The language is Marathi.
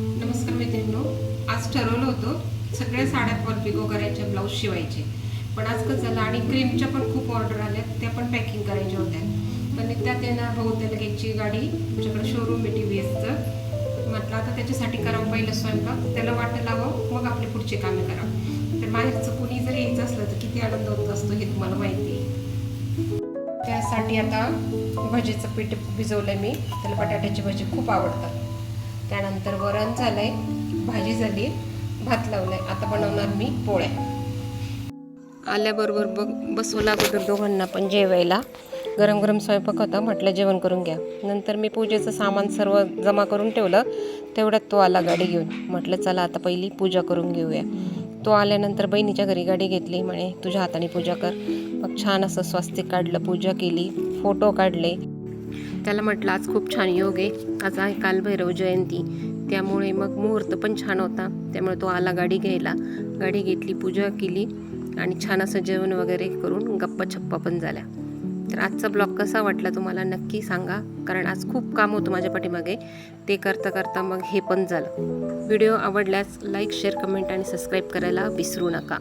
नमस्कार मित्रांनो. आज ठरवलं होतं सगळ्या साड्या फॉल पिको करायच्या ब्लाऊज शिवायचे. पण आज कसं झालं आणि क्रीमच्या पण खूप ऑर्डर आल्या त्या पण पॅकिंग करायच्या होत्या. पण त्यात येणार भाऊ त्याला घ्यायची गाडी तुमच्याकडे शोरूम आहे टी व्ही एसचं म्हटलं आता त्याच्यासाठी करावं पहिलं स्वयंपाक. त्याला वाटं लावावं मग आपले पुढचे कामे करावं. तर बाहेरचं कुणी जर यायचं असलं तर किती आनंद होत असतो हे तुम्हाला माहिती आहे. त्यासाठी आता भजीचं पीठ भिजवलं मी. त्याला बटाट्याची भजी खूप आवडतात. त्यानंतर वरण झालंय भाजी झाली भात लावलाय. आता बनवणार मी पोळ्या. आल्याबरोबर बघ बसवला अगोदर दोघांना पण जेवायला. गरम गरम स्वयंपाक होता म्हटलं जेवण करून घ्या. नंतर मी पूजेचं सामान सर्व जमा करून ठेवलं. तेवढ्यात तो आला गाडी घेऊन. म्हटलं चला आता पहिली पूजा करून घेऊया. तो आल्यानंतर बहिणीच्या घरी गाडी घेतली. म्हणे तुझ्या हाताने पूजा कर. मग छान असं स्वास्तिक काढलं पूजा केली फोटो काढले. त्याला म्हटलं आज खूप छान योग आहे. आज आहे कालभैरव जयंती. त्यामुळे मग मुहूर्त पण छान होता. त्यामुळे तो आला गाडी घ्यायला. गाडी घेतली पूजा केली आणि छान असं जेवण वगैरे करून गप्पा छप्पा पण झाल्या. तर आजचा ब्लॉग कसा वाटला तुम्हाला नक्की सांगा. कारण आज खूप काम होतं माझ्या पाठीमागे. ते करता करता मग हे पण झालं. व्हिडिओ आवडल्यास लाईक शेअर कमेंट आणि सबस्क्राईब करायला विसरू नका.